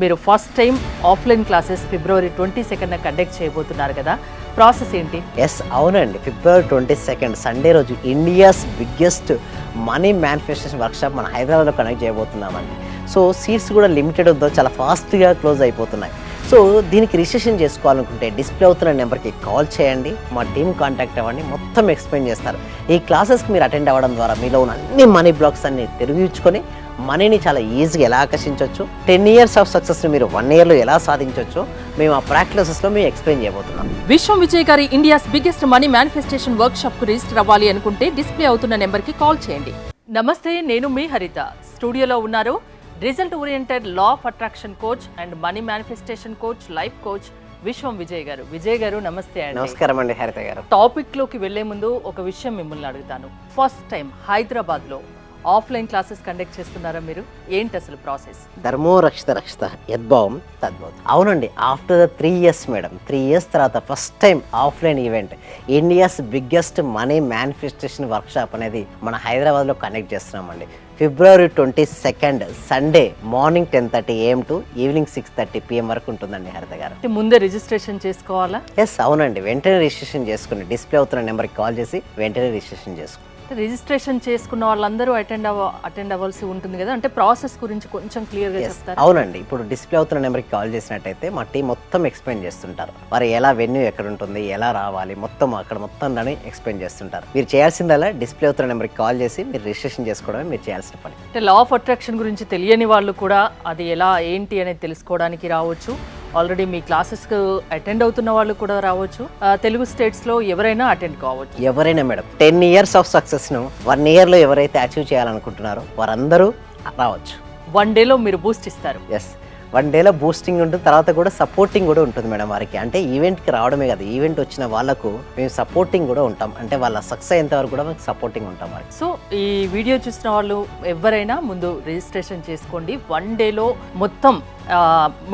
మీరు first time offline classes February twenty second conduct చేయబోతున్నారు కదా. ప్రాసెస్ ఏంటి? ఎస్ అవునండి. ఫిబ్రవరి ట్వంటీ సెకండ్ సండే రోజు India's biggest money manufacturing workshop మన హైదరాబాద్లో కనెక్ట్ చేయబోతున్నామండి. సో సీట్స్ కూడా లిమిటెడ్ ఉందో చాలా ఫాస్ట్గా క్లోజ్ అయిపోతున్నాయి. సో దీనికి రిజిస్ట్రేషన్ చేసుకోవాలనుకుంటే డిస్ప్లే అవుతున్న నెంబర్కి కాల్ చేయండి. మా టీం కాంటాక్ట్ అవ్వండి. మొత్తం ఎక్స్ప్లెయిన్ చేస్తారు. ఈ క్లాసెస్కి మీరు అటెండ్ అవ్వడం ద్వారా మీలో ఉన్న అన్ని మనీ బ్లాక్స్ అన్ని తెరిగించుకొని మనీని చాలా ఈజీగా ఎలా ఆకర్షించవచ్చు? టెన్ ఇయర్స్ ఆఫ్ సక్సెస్ని మీరు వన్ ఇయర్లో ఎలా సాధించవచ్చో? మేము ఆ ప్రాక్టీసెస్లో మేము ఎక్స్ప్లెయిన్ చేయబోతున్నాం. విశ్వం విజయ్ గారి India's biggest money manifestation work షాప్కు రిజిస్టర్ అవ్వాలి అనుకుంటే డిస్ప్లే అవుతున్న నెంబర్కి కాల్ చేయండి. నమస్తే నేను మీ హరిత. స్టూడియోలో ఉన్నారు result oriented law of attraction coach and money manifestation coach life coach Vishwam Vijay గారు. విజయ్ గారు నమస్తే అండి. నమస్కారం అండి హరిత గారు. టాపిక్లోకి వెళ్ళే ముందు ఒక విషయం మిమ్మల్ని అడుగుతాను. ఫస్ట్ టైం హైదరాబాద్లో ఆఫ్లైన్ క్లాసెస్ కండక్ట్ చేస్తున్నారా మీరు? ఏంటి అసలు ప్రాసెస్? ధర్మో రక్షిత రక్షిత యద్భావం తద్భవం. అవునండి after the three years madam. Three years తర్వాత first time offline event. India's biggest money manifestation workshop అనేది మన హైదరాబాద్లో కండక్ట్ చేస్తున్నామండి. February twenty second Sunday morning ten thirty A M to evening six thirty P M వరకు ఉంటుందండి హరిత గారు. ముందే రిజిస్ట్రేషన్ చేసుకోవాలా? ఎస్ అవునండి. వెంటనే రిజిస్ట్రేషన్ చేసుకుని డిస్ప్లే అవుతున్న నెంబర్కి కాల్ చేసి వెంటనే రిజిస్ట్రేషన్ చేసుకోండి రిజిస్ట్రేషన్ చేసుకున్న వాళ్ళందరూ అటెండ్ అవ్వ అటెండ్ అవ్వాల్సి ఉంటుంది కదా. అంటే ప్రాసెస్ గురించి కొంచెం క్లియర్గా Yes. చెప్తారా? అవునండి. ఇప్పుడు డిస్ప్లే అవుతున్న నెంబర్కి కాల్ చేసినట్టయితే మా టీం మొత్తం ఎక్స్ప్లెయిన్ చేస్తుంటారు. వారు ఎలా వెన్యూ ఎక్కడ ఉంటుంది ఎలా రావాలి మొత్తం అక్కడ మొత్తం దాన్ని ఎక్స్ప్లెయిన్ చేస్తుంటారు. మీరు చేయాల్సిందల్లా డిస్ప్లే అవుతున్న నెంబర్కి కాల్ చేసి మీరు రిజిస్ట్రేషన్ చేసుకోవడమే మీరు చేయాల్సిన పని. అంటే లా ఆఫ్ అట్రాక్షన్ గురించి తెలియని వాళ్ళు కూడా అది ఎలా ఏంటి అనేది తెలుసుకోవడానికి రావచ్చు. ఆల్రెడీ మీ క్లాసెస్కి అటెండ్ అవుతున్న వాళ్ళు కూడా రావచ్చు. తెలుగు స్టేట్స్లో ఎవరైనా అటెండ్ కావచ్చు. ఎవరైనా మేడం టెన్ ఇయర్స్ ఆఫ్ సక్సెస్ను వన్ ఇయర్లో ఎవరైతే అచీవ్ చేయాలనుకుంటున్నారో వారందరూ రావచ్చు. వన్ డేలో మీరు బూస్ట్ ఇస్తారు. ఎస్ వన్ డేలో బూస్టింగ్ ఉంటుంది తర్వాత కూడా సపోర్టింగ్ కూడా ఉంటుంది మేడం వారికి. అంటే ఈవెంట్కి రావడమే కదా ఈవెంట్ వచ్చిన వాళ్ళకు మేము సపోర్టింగ్ కూడా ఉంటాం. అంటే వాళ్ళ సక్సెస్ అయ్యేంత వరకు కూడా మేము సపోర్టింగ్ ఉంటాం వారికి. సో ఈ వీడియో చూసిన వాళ్ళు ఎవరైనా ముందు రిజిస్ట్రేషన్ చేసుకోండి. వన్ డేలో మొత్తం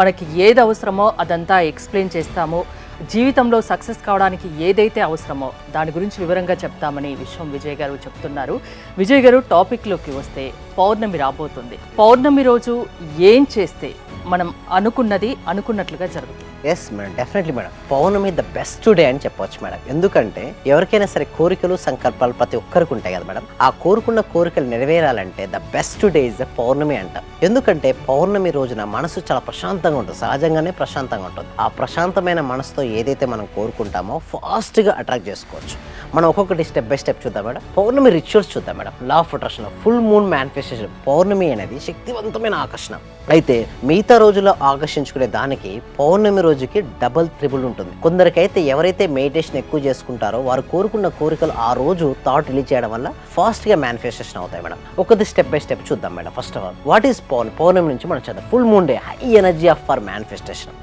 మనకి ఏది అవసరమో అదంతా ఎక్స్ప్లెయిన్ చేస్తాము. జీవితంలో సక్సెస్ కావడానికి ఏదైతే అవసరమో దాని గురించి వివరంగా చెప్తామని విశ్వం విజయ్ గారు చెప్తున్నారు. విజయ్ గారు టాపిక్లోకి వస్తే పౌర్ణమి రాబోతుంది. పౌర్ణమి రోజు ఏం చేస్తే మనం అనుకున్నది అనుకున్నట్లుగా జరుగుతుంది. Yes madam definitely madam Pournami the best day అని చెప్పొచ్చు మేడం ఎందుకంటే ఎవరికైనా సరే కోరికలు సంకల్పాలు ప్రతి ఒక్కరికి ఉంటాయి కదా మేడం ఆ కోరుకున్న కోరికలు నెరవేరాలంటే the best day is the Pournami అంటాం. ఎందుకంటే పౌర్ణమి రోజున మనసు చాలా ప్రశాంతంగా ఉంటుంది. సహజంగానే ప్రశాంతంగా ఉంటుంది. ఆ ప్రశాంతమైన మనసుతో ఏదైతే మనం కోరుకుంటామో ఫాస్ట్గా అట్రాక్ట్ చేసుకోవచ్చు. మనం ఒక్కొక్కటి స్టెప్ బై స్టెప్ చూద్దాం మేడం పౌర్ణమి రిచువల్స్ చూద్దాం madam law of attraction full moon manifestation Pournami అనేది శక్తివంతమైన ఆకర్షణ. అయితే మిగతా రోజుల్లో ఆకర్షించుకునే దానికి పౌర్ణమి రోజు రోజుకి డబల్ త్రిబుల్ ఉంటుంది. కొందరికైతే ఎవరైతే మెడిటేషన్ ఎక్కువ చేసుకుంటారో వారు కోరుకున్న కోరికలు ఆ రోజు థాట్ రిలీజ్ చేయడం వల్ల ఫాస్ట్గా మేనిఫెస్టేషన్ అవుతాయి మేడం. ఒకటి స్టెప్ బై స్టెప్ చూద్దాం madam. First of all what is పౌర్ణ Pournami నుంచి మనం చూద్దాం. Full moon day high energy of for manifestation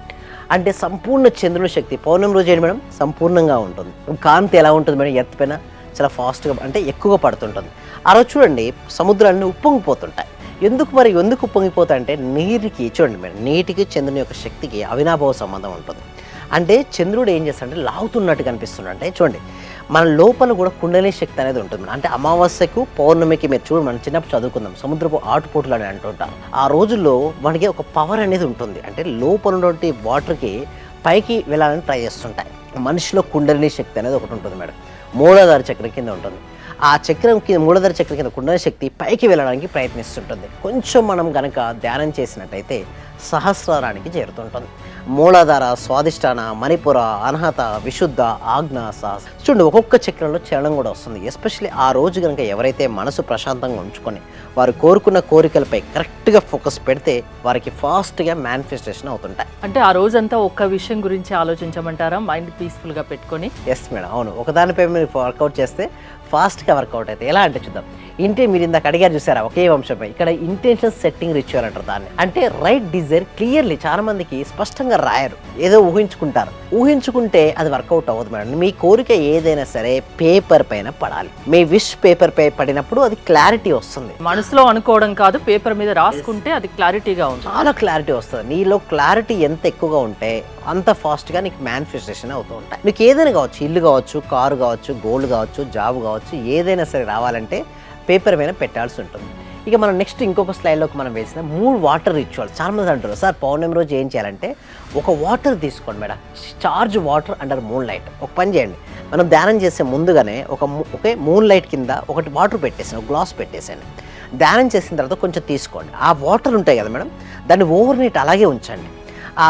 అంటే సంపూర్ణ చంద్రుని శక్తి పౌర్ణమి రోజు ఏంటి మేడం? సంపూర్ణంగా ఉంటుంది. కాంతి ఎలా ఉంటుంది మేడం? ఎత్తపైన చాలా ఫాస్ట్గా అంటే ఎక్కువగా పడుతుంటుంది. ఆ రోజు చూడండి సముద్రాన్ని ఉప్పొంగిపోతుంటాయి. ఎందుకు మరి ఎందుకు పొంగిపోతా అంటే నీటికి చూడండి మేడం నీటికి చంద్రుని యొక్క శక్తికి అవినాభావ సంబంధం ఉంటుంది. అంటే చంద్రుడు ఏం చేస్తాడంటే లాగుతున్నట్టు కనిపిస్తున్నాడు. అంటే చూడండి మన లోపల కూడా కుండలి శక్తి అనేది ఉంటుంది అంటే అమావాస్యకు పౌర్ణమికి మీరు చూడండి మనం చిన్నప్పుడు చదువుకుందాం సముద్రపు ఆటుపోట్లు అని అంటుంటారు. ఆ రోజుల్లో మనకి ఒక పవర్ అనేది ఉంటుంది. అంటే లోపల ఉన్నటువంటి వాటర్కి పైకి వెళ్ళాలని ట్రై చేస్తుంటాయి. మనిషిలో కుండలిని శక్తి అనేది ఒకటి ఉంటుంది మేడం. మూలాధార చక్రం కింద ఉంటుంది. ఆ చక్రం కింద మూలధర చక్రం కింద కుండలి శక్తి పైకి వెళ్ళడానికి ప్రయత్నిస్తుంటుంది. కొంచెం మనం గనక ధ్యానం చేసినట్టయితే సహస్రారానికి చేరుతుంటుంది. మూలాధార స్వాదిష్టాన మణిపుర అనహత విశుద్ధ ఆజ్ఞ సాహస చూడండి ఒక్కొక్క చక్రంలో చలనం కూడా వస్తుంది. ఎస్పెషల్లీ ఆ రోజు కనుక ఎవరైతే మనసు ప్రశాంతంగా ఉంచుకొని వారు కోరుకున్న కోరికలపై కరెక్ట్గా ఫోకస్ పెడితే వారికి ఫాస్ట్గా మేనిఫెస్టేషన్ అవుతుంటాయి. అంటే ఆ రోజంతా ఒక్క విషయం గురించి ఆలోచించమంటారా? మైండ్ పీస్ఫుల్గా పెట్టుకొని? ఎస్ మేడం అవును. ఒకదానిపై మీరు వర్కౌట్ చేస్తే ఫాస్ట్గా వర్కౌట్ అయితే ఎలా అంటే చూద్దాం. ఇంటే మీరు ఇందాక అడిగారు చూసారా ఒకే వంశంపై ఇక్కడ ఇంటెన్షన్ సెట్టింగ్ రిచువల్ అంటారు దాన్ని. అంటే రైట్ డిజైర్ క్లియర్లీ చాలా మందికి స్పష్టంగా రాయరు. ఏదో ఊహించుకుంటారు. ఊహించుకుంటే అది వర్కౌట్ అవ్వదు మేడం. మీ కోరిక ఏదైనా సరే పేపర్ పైన పడాలి. మీ విష్ పేపర్ పై పడినప్పుడు అది క్లారిటీ వస్తుంది. మనసులో అనుకోవడం కాదు పేపర్ మీద రాసుకుంటే అది క్లారిటీగా ఉంటుంది. చాలా క్లారిటీ వస్తుంది. నీలో క్లారిటీ ఎంత ఎక్కువగా ఉంటే అంత ఫాస్ట్గా నీకు మేనిఫెస్టేషన్ అవుతూ ఉంటాయి. నీకు ఏదైనా కావచ్చు ఇల్లు కావచ్చు కారు కావచ్చు గోల్డ్ కావచ్చు జాబ్ కావచ్చు ఏదైనా సరే రావాలంటే పేపర్ మీద పెట్టాల్సి ఉంటుంది. ఇక మనం నెక్స్ట్ ఇంకొక స్లైడ్లోకి మనం వేసిన మూడు వాటర్ రిచువల్ చాలామంది అంటారు సార్ పౌర్ణమి రోజు ఏం చేయాలంటే ఒక వాటర్ తీసుకోండి madam. Charge water under moon light. ఒక పని చేయండి. మనం ధ్యానం చేసే ముందుగానే ఒక ఒకే మూన్ లైట్ కింద ఒకటి వాటర్ పెట్టేసాను ఒక గ్లాస్ పెట్టేసాను ధ్యానం చేసిన తర్వాత కొంచెం తీసుకోండి. ఆ వాటర్ ఉంటాయి కదా మేడం దాన్ని ఓవర్ నైట్ అలాగే ఉంచండి. ఆ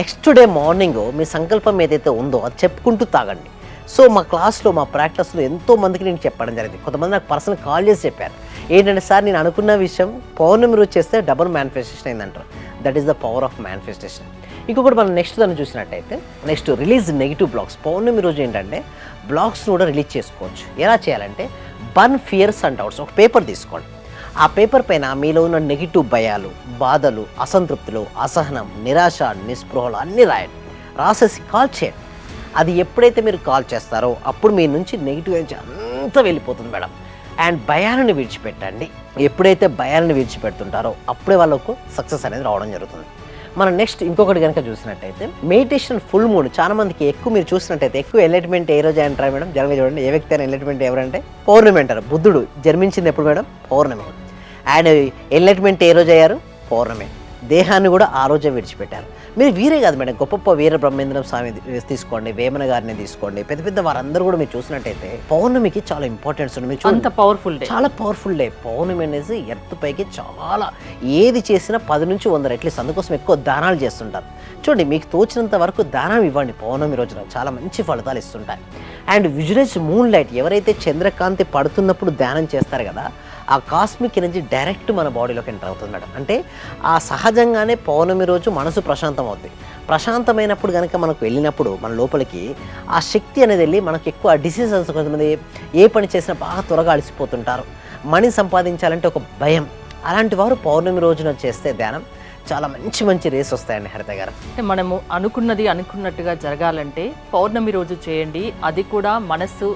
నెక్స్ట్ డే మార్నింగ్ మీ సంకల్పం ఏదైతే ఉందో అది చెప్పుకుంటూ తాగండి. సో మా క్లాస్లో మా ప్రాక్టీస్లో ఎంతో మందికి నేను చెప్పడం జరిగింది. కొంతమంది నాకు పర్సనల్ కాల్ చేసి చెప్పారు. ఏంటంటే సార్ నేను అనుకున్న విషయం పౌర్ణమి రోజు చేస్తే double manifestation అయిందంటారు. That is the power of manifestation ఇంకొకటి మనం నెక్స్ట్ దాన్ని చూసినట్టయితే నెక్స్ట్ రిలీజ్ నెగిటివ్ బ్లాగ్స్ పౌర్ణమి రోజు ఏంటంటే బ్లాగ్స్ కూడా రిలీజ్ చేసుకోవచ్చు. ఎలా చేయాలంటే బన్ ఫియర్స్ అండ్ డౌట్స్. ఒక పేపర్ తీసుకోండి. ఆ పేపర్ పైన మీలో ఉన్న నెగిటివ్ భయాలు బాధలు అసంతృప్తులు అసహనం నిరాశ నిస్పృహలు అన్నీ రాయండి. రాసేసి కాల్ చేయండి. అది ఎప్పుడైతే మీరు కాల్ చేస్తారో అప్పుడు మీ నుంచి నెగిటివ్ ఎనర్జీ అంతా వెళ్ళిపోతుంది మేడం. అండ్ భయాలను విడిచిపెట్టండి. ఎప్పుడైతే భయాలను విడిచిపెడుతుంటారో అప్పుడే వాళ్ళకు సక్సెస్ అనేది రావడం జరుగుతుంది. మనం నెక్స్ట్ ఇంకొకటి కనుక చూసినట్టయితే మెడిటేషన్ ఫుల్ మూడ్ చాలా మందికి ఎక్కువ మీరు చూసినట్టయితే ఎక్కువ ఎలైట్మెంట్ ఏ రోజు అంటారు మేడం. జనరల్గా చూడండి ఏ వ్యక్తి అయినా ఎలైట్మెంట్ ఎవరంటే పౌర్ణమి అంటారు. బుద్ధుడు జన్మించింది ఎప్పుడు మేడం? పౌర్ణమి. అండ్ ఎలైట్మెంట్ ఏ రోజు అయ్యారు? పౌర్ణమి. దేహాన్ని కూడా ఆ రోజే విడిచిపెట్టారు. మీరు వీరే కాదు మేడం గొప్ప వీర బ్రహ్మేంద్రం స్వామి తీసుకోండి వేమన గారిని తీసుకోండి పెద్ద పెద్ద వారందరూ కూడా మీరు చూసినట్టయితే పౌర్ణమికి చాలా ఇంపార్టెన్స్ ఉంది. మీరు అంత పవర్ఫుల్ డే చాలా పవర్ఫుల్ డే పౌర్ణమి అనేది ఎర్త్ పైకి చాలా ఏది చేసినా పది నుంచి వంద రెట్లు అందుకోసం ఎక్కువ దానాలు చేస్తుంటారు. చూడండి మీకు తోచినంత వరకు దానం ఇవ్వండి పౌర్ణమి రోజున. చాలా మంచి ఫలితాలు ఇస్తుంటాయి. అండ్ విజువలైజ్ మూన్ లైట్ ఎవరైతే చంద్రకాంతి పడుతున్నప్పుడు ధ్యానం చేస్తారు కదా ఆ కాస్మిక్ ఎనర్జీ డైరెక్ట్ మన బాడీలోకి ఎంటర్ అవుతుంది మేడం. అంటే ఆ సహజంగానే పౌర్ణమి రోజు మనసు ప్రశాంతం అవుతుంది ప్రశాంతమైనప్పుడు కనుక మనకు వెళ్ళినప్పుడు మన లోపలికి ఆ శక్తి అనేది వెళ్ళి మనకు ఎక్కువ డిసీజెస్ కొంతమంది ఏ పని చేసినా బాగా త్వరగా అలసిపోతుంటారు. మనీ సంపాదించాలంటే ఒక భయం. అలాంటి వారు పౌర్ణమి రోజున చేస్తే ధ్యానం చాలా మంచి మంచి రేస్ వస్తాయండి హరిత గారు. అంటే మనము అనుకున్నది అనుకున్నట్టుగా జరగాలంటే పౌర్ణమి రోజు చేయండి. అది కూడా మనస్సు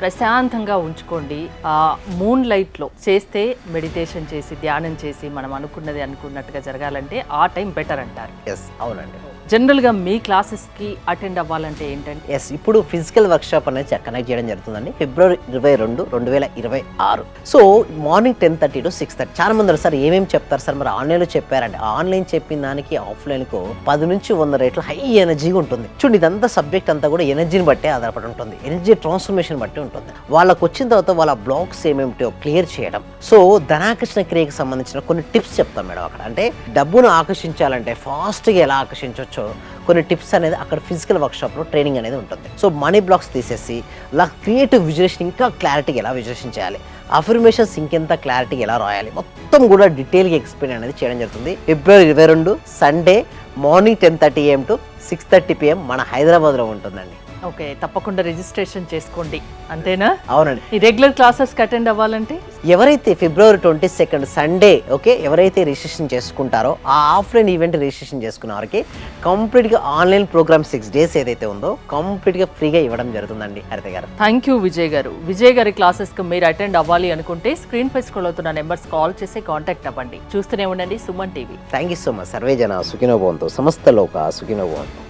ప్రశాంతంగా ఉంచుకోండి. ఆ మూన్ లైట్లో చేస్తే మెడిటేషన్ చేసి ధ్యానం చేసి మనం అనుకున్నది అనుకున్నట్టుగా జరగాలంటే ఆ టైం బెటర్ అంటారు. ఎస్ అవునండి. జనరల్గా మీ క్లాసెస్కి అటెండ్ అవ్వాలంటే ఏంటంటే? ఎస్ ఇప్పుడు ఫిజికల్ వర్క్షాప్ అనేది కనెక్ట్ చేయడం జరుగుతుందండి. ఫిబ్రవరి ఇరవై రెండు రెండు వేల ఇరవై ఆరు. So morning ten thirty to six thirty. చాలా మంది సార్ ఏమేమి చెప్తారు సార్? మరి ఆన్లైన్లో చెప్పారండి. ఆన్లైన్ చెప్పిన దానికి ఆఫ్లైన్కు పది నుంచి వంద రేట్లు హై ఎనర్జీగా ఉంటుంది. చూడండి ఇదంతా సబ్జెక్ట్ అంతా కూడా ఎనర్జీని బట్టే ఆధారపడి ఉంటుంది. ఎనర్జీ ట్రాన్స్ఫర్మేషన్ బట్టి ఉంటుంది. వాళ్ళకు వచ్చిన తర్వాత వాళ్ళ బ్లాక్స్ ఏమేమిటో క్లియర్ చేయడం. సో ధనాకర్షణ క్రియకి సంబంధించిన కొన్ని టిప్స్ చెప్తాం మేడం అక్కడ. అంటే డబ్బును ఆకర్షించాలంటే ఫాస్ట్గా ఎలా ఆకర్షించవచ్చో కొన్ని టిప్స్ అనేది అక్కడ ఫిజికల్ వర్క్షాప్లో ట్రైనింగ్ అనేది ఉంటుంది. సో మనీ బ్లాక్స్ తీసేసి ఇలా క్రియేటివ్ విజులేషన్ ఇంకా క్లారిటీగా ఎలా విజులేషన్ చేయాలి? అఫర్మేషన్స్ ఇంకెంత క్లారిటీగా ఎలా రాయాలి? మొత్తం కూడా డీటెయిల్గా ఎక్స్ప్లెయిన్ అనేది చేయడం జరుగుతుంది. ఫిబ్రవరి ఇరవై రెండు Sunday morning ten thirty AM to six thirty PM మన హైదరాబాద్లో ఉంటుందండి. ఓకే తప్పకుండా రిజిస్ట్రేషన్ చేసుకోండి. అంతేనా? అవునండి. ఈ రెగ్యులర్ క్లాసెస్కి అటెండ్ అవ్వాలంటే? ఎవరైతే February twenty second Sunday okay ఎవరైతే రిజిస్ట్రేషన్ చేసుకుంటారో ఆ ఆఫ్లైన్ ఈవెంట్ రిజిస్ట్రేషన్ చేసుకున్న వారికి కంప్లీట్గా ఆన్లైన్ ప్రోగ్రామ్ సిక్స్ డేస్ ఏదైతే ఉందో కంప్లీట్గా ఫ్రీగా ఇవ్వడం జరుగుతుందండి హరిత గారు. థ్యాంక్ యూ విజయ్ గారు. విజయ్ గారి క్లాసెస్కి మీరు అటెండ్ అవ్వాలి అనుకుంటే స్క్రీన్ పై స్క్రోల్ అవుతున్న నెంబర్స్ కాల్ చేసి కాంటాక్ట్ అవ్వండి. చూస్తూనే ఉండండి Suman TV. Thank you so much survey జన సుఖినో భవంతు సమస్త లోక సుఖినో భవంతు